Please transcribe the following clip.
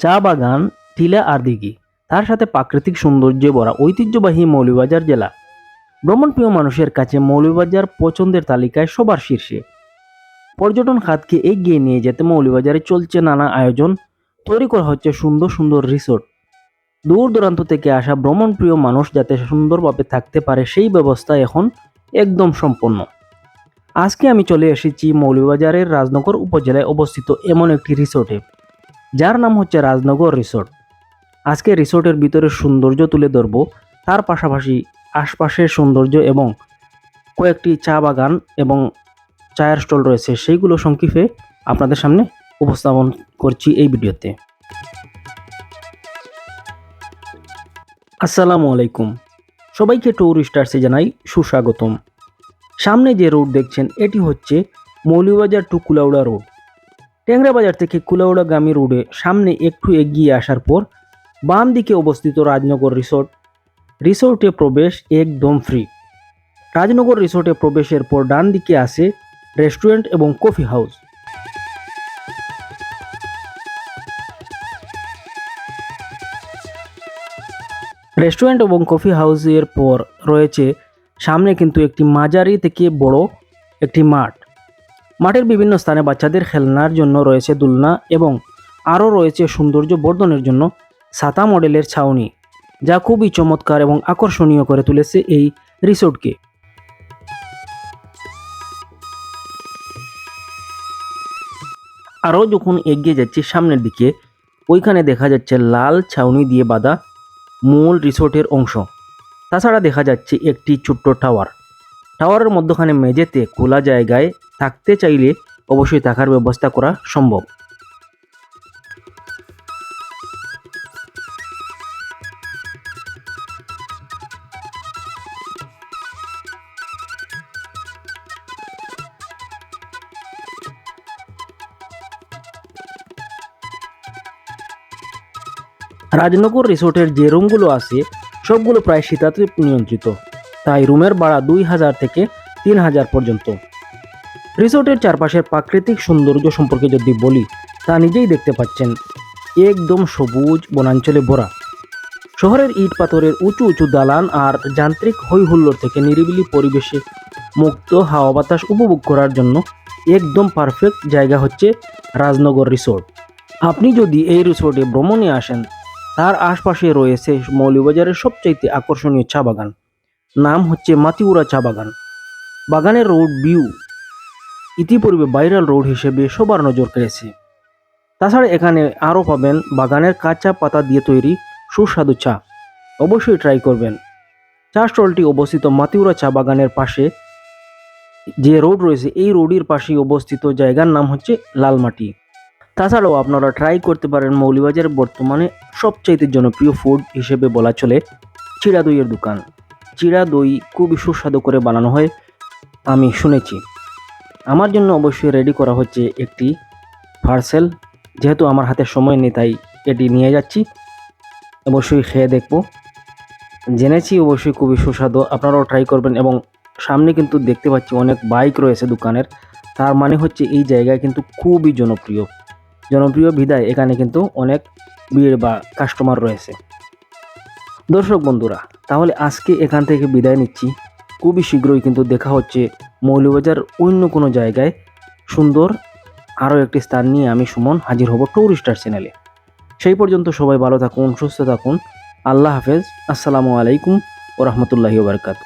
চা বাগান, টিলা আর দিঘি। তার সাথে প্রাকৃতিক সৌন্দর্যে ভরা ঐতিহ্যবাহী মৌলভীবাজার জেলা। ভ্রমণপ্রিয় মানুষের কাছে মৌলভীবাজার পছন্দের তালিকায় সবার শীর্ষে। পর্যটন খাতকে এগিয়ে নিয়ে যেতে মৌলভীবাজারে চলছে নানা আয়োজন। তৈরি করা হচ্ছে সুন্দর সুন্দর রিসোর্ট। দূর দূরান্ত থেকে আসা ভ্রমণপ্রিয় মানুষ যাতে সুন্দরভাবে থাকতে পারে সেই ব্যবস্থা এখন একদম সম্পন্ন। আজকে আমি চলে এসেছি মৌলভীবাজারের রাজনগর উপজেলায় অবস্থিত এমন একটি রিসোর্টে। যার নাম হচ্ছে রাজনগর রিসোর্ট। আজকে রিসোর্টের ভিতরে সৌন্দর্য তুলে ধরব। তার পাশাপাশি আশপাশের সৌন্দর্য এবং কয়েকটি চা বাগান এবং চায়ের স্টল রয়েছে, সেইগুলো সংক্ষিপে আপনাদের সামনে উপস্থাপন করছি এই ভিডিওতে। আসসালামু আলাইকুম। সবাইকে ট্যুরিস্টার্সে জানাই সুস্বাগতম। সামনে যে রোড দেখছেন, এটি হচ্ছে মৌলিবাজার টু কুলাউড়া রোড। ট্যাংরা বাজার থেকে কুলাউড়াগামী রোডে সামনে একটু এগিয়ে আসার পর বাম দিকে অবস্থিত রাজনগর রিসোর্ট। রিসোর্টে প্রবেশ একদম ফ্রি রাজনগর রিসোর্টে প্রবেশের পর ডান দিকে আছে রেস্টুরেন্ট এবং কফি হাউস। রেস্টুরেন্ট এবং কফি হাউসের পর রয়েছে সামনে কিন্তু একটি মাঝারি থেকে বড় একটি মাঠ। মাঠের বিভিন্ন স্থানে বাচ্চাদের খেলনার জন্য রয়েছে দুলনা এবং আরও রয়েছে সৌন্দর্য বর্ধনের জন্য সাতা মডেলের ছাউনি, যা খুবই চমৎকার এবং আকর্ষণীয় করে তুলেছে এই রিসোর্টকে। আরও যখন এগিয়ে যাচ্ছি সামনের দিকে, ওইখানে দেখা যাচ্ছে লাল ছাউনি দিয়ে বাঁধা মূল রিসোর্টের অংশ। তাছাড়া দেখা যাচ্ছে একটি ছোট্ট টাওয়ার। টাওয়ারের মধ্যখানে মেঝেতে খোলা জায়গায় থাকতে চাইলে অবশ্যই থাকার ব্যবস্থা করা সম্ভব। রাজনগর রিসোর্টের যে রুমগুলো আছে, সবগুলো প্রায় শীতাতৃপ নিয়ন্ত্রিত। তাই রুমের ভাড়া দুই হাজার থেকে তিন হাজার পর্যন্ত। রিসোর্টের চারপাশের প্রাকৃতিক সৌন্দর্য সম্পর্কে যদি বলি, তা নিজেই দেখতে পাচ্ছেন। একদম সবুজ, বনাঞ্চলে ভরা। শহরের ইট পাথরের উঁচু উঁচু দালান আর যান্ত্রিক হৈহুল্লোড় থেকে নিরিবিলি পরিবেশে মুক্ত হাওয়া বাতাস উপভোগ করার জন্য একদম পারফেক্ট জায়গা হচ্ছে রাজনগর রিসোর্ট। আপনি যদি এই রিসোর্টে ভ্রমণে আসেন, তার আশপাশে রয়েছে মৌলভীবাজারের সবচাইতে আকর্ষণীয় চা বাগান। নাম হচ্ছে মাতিউরা চা বাগান। বাগানের রোড ভিউ ইতিপূর্বে ভাইরাল রোড হিসেবে সবার নজর কেড়েছে। তাছাড়া এখানে আরও পাবেন বাগানের কাঁচা পাতা দিয়ে তৈরি সুস্বাদু চা। অবশ্যই ট্রাই করবেন। চা স্টলটি অবস্থিত মাতিউরা চা বাগানের পাশে। যে রোড রয়েছে, এই রোডের পাশেই অবস্থিত জায়গার নাম হচ্ছে লালমাটি। তাছাড়াও আপনারা ট্রাই করতে পারেন মৌলিবাজারের বর্তমানে সবচাইতে জনপ্রিয় ফুড হিসেবে বলা চলে চিড়া দইয়ের দোকান। চিড়া দই খুবই সুস্বাদু করে বানানো হয়, আমি শুনেছি। আমার জন্য অবশ্যই রেডি করা হচ্ছে একটি পার্সেল যেহেতু আমার হাতে সময় নেই, তাই এটি নিয়ে যাচ্ছি। অবশ্যই খেয়ে দেখব। জেনেছি অবশ্যই খুবই সুস্বাদু। আপনারাও ট্রাই করবেন এবং সামনে কিন্তু দেখতে পাচ্ছি অনেক বাইক রয়েছে দোকানের। তার মানে হচ্ছে এই জায়গায় কিন্তু খুবই জনপ্রিয়। জনপ্রিয় বিদায়, এখানে কিন্তু অনেক ভিড় বা কাস্টমার রয়েছে। দর্শক বন্ধুরা, তাহলে আজকে এখান থেকে বিদায় নিচ্ছি। খুবই শীঘ্রই কিন্তু দেখা হচ্ছে মৌলবাজার অন্য কোনো জায়গায় সুন্দর আরও একটি স্থান নিয়ে আমি, সুমন, হাজির হব টুরিস্টার চ্যানেলে সেই পর্যন্ত সবাই ভালো থাকুন, সুস্থ থাকুন। আল্লাহ হাফেজ। আসসালামু আলাইকুম ও রহমতুল্লাহি বারকাত